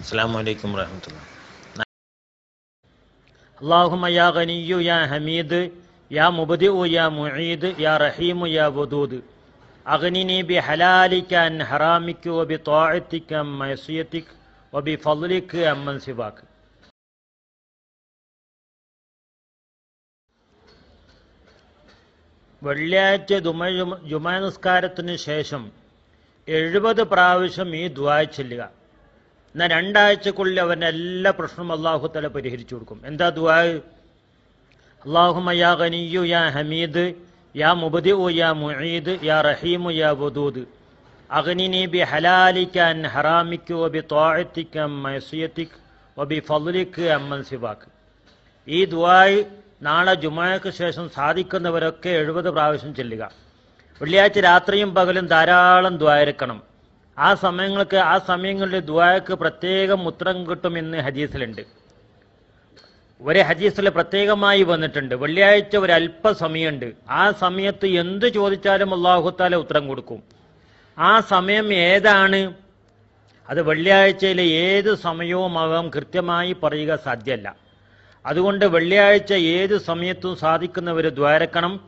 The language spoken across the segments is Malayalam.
അസ്സാം വലൈക്കും വാഹമത്തുള്ള അള്ളാഹുമ യാ യാ ഹമീദ് യാ മുബദി യാ മുഈദ് യാ റഹീമു യാ വദൂദ്. അഗ്നിനി ബി ഹലാലിക്ക അൻ ഹറാമിക്ക് ഒബി തോഴത്തിക്ക് അം മൈസിയത്തിക്ക് ഒബി വെള്ളിയാഴ്ച ജുമ നിസ്കാരത്തിന് ശേഷം എഴുപത് പ്രാവശ്യം ഈ ദ്വായ ചൊല്ലുക. എന്നാൽ രണ്ടാഴ്ചക്കുള്ളിൽ അവന്റെ എല്ലാ പ്രശ്നവും അള്ളാഹു തല പരിഹരിച്ചു കൊടുക്കും. എന്താ ദുവാ അള്ളാഹുമ യാ ഖനിയു യാ ഹമീദ് യാ മുബദി യാ മുഈദ് യാ റഹീമു യാ വദൂദ്. അഗ്നിനി ബി ഹലാലിക്ക് അൻ ഹറാമിക്ക് വബി അം മൈസിയത്തിക്ക് ഒ ബി ഫലിക്ക് അമ്മൻ സിവാക്ക് ഈ ദുവായ് നാളെ ജുമായക്ക് ശേഷം സാധിക്കുന്നവരൊക്കെ എഴുപത് പ്രാവശ്യം ചെല്ലുക. വെള്ളിയാഴ്ച രാത്രിയും പകലും ധാരാളം ദ്വാരക്കണം ആ സമയങ്ങൾക്ക് ആ സമയങ്ങളിൽ ദ്വായക്ക് പ്രത്യേകം ഉത്തരം കിട്ടുമെന്ന് ഹദീസിലുണ്ട്. ഒരു ഹദീസിൽ പ്രത്യേകമായി വന്നിട്ടുണ്ട്. വെള്ളിയാഴ്ച ഒരു അല്പ സമയമുണ്ട്. ആ സമയത്ത് എന്ത് ചോദിച്ചാലും അള്ളാഹുത്താല ഉത്തരം കൊടുക്കും. ആ സമയം ഏതാണ്? അത് വെള്ളിയാഴ്ചയിലെ ഏത് സമയവും അവം കൃത്യമായി പറയുക സാധ്യമല്ല. അതുകൊണ്ട് വെള്ളിയാഴ്ച ഏത് സമയത്തും സാധിക്കുന്നവർ ദ്വാരക്കണം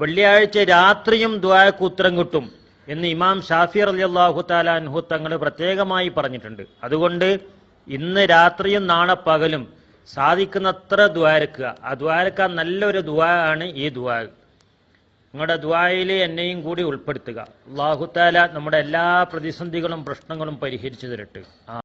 വെള്ളിയാഴ്ച രാത്രിയും ദ്വാരക്ക് ഉത്തരം കിട്ടും. എന്ന് ഇമാം ഷാഫി അള്ളാഹു താലാൻഹു തങ്ങൾ പ്രത്യേകമായി പറഞ്ഞിട്ടുണ്ട്. അതുകൊണ്ട് ഇന്ന് രാത്രിയും നാളെ പകലും സാധിക്കുന്നത്ര ദ്വാരക്കുക ആ ദ്വാരക്ക നല്ലൊരു ദ്വാ ആണ് ഈ ദ്വാ നിങ്ങളുടെ ദ്വായിൽ എന്നെയും കൂടി ഉൾപ്പെടുത്തുക. അള്ളാഹുത്താല നമ്മുടെ എല്ലാ പ്രതിസന്ധികളും പ്രശ്നങ്ങളും പരിഹരിച്ചു തരട്ടെ. ആ